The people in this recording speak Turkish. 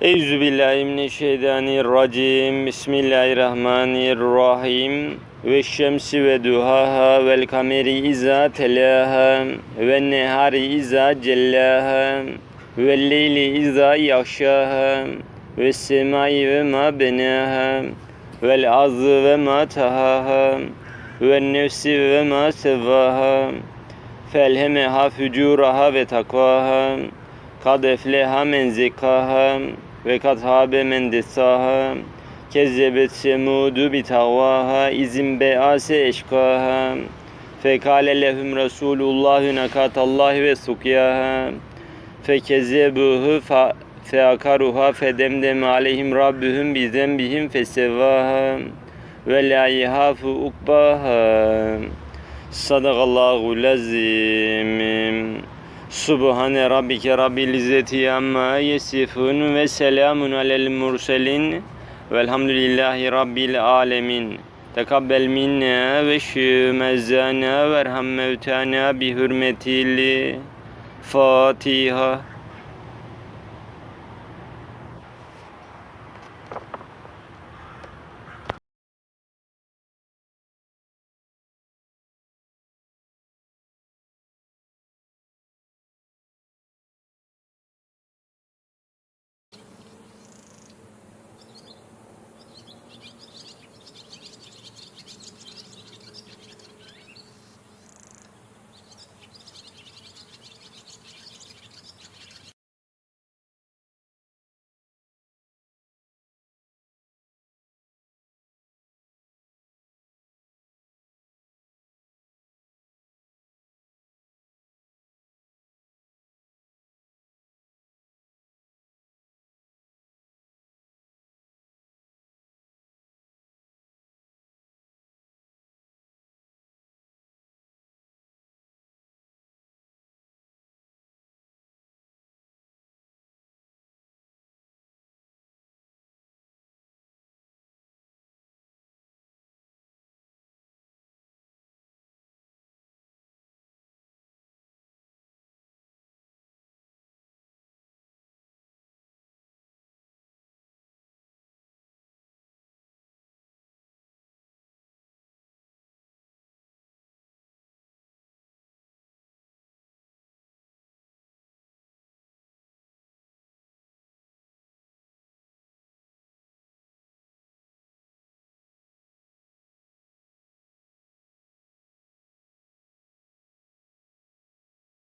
Eyüzü billahi mineşşeytanirracim. Bismillahirrahmanirrahim. Ve şemsi ve duhaha vel kameri iza telaha ve nehari iza cellaha ve leyli iza yaşaha ve semai ve ma benaha vel azı ve ma tahaha ve nefsi ve ma sevaha felhemeha fücuraha ve takvaha kad efleha men zekaha ve kad habe men desaha kezzebet semudu bi tavaha izin bease eşkaha. Fekale lehum resulullah nakatallahi ve sukyaha fekezzebuhu fa feakaruha fedemdem aleyhim rabbuhum bi zenbihim fesevaha ve la yihafu ukbaha Sadakallahu lazim. Subhane rabbike rabbil izzeti amma yesifun ve selamun alel murselin velhamdülillahi rabbil alemin. Tekabbel minna ve şümezzana ve erham mevtana bi hürmetil Fatiha.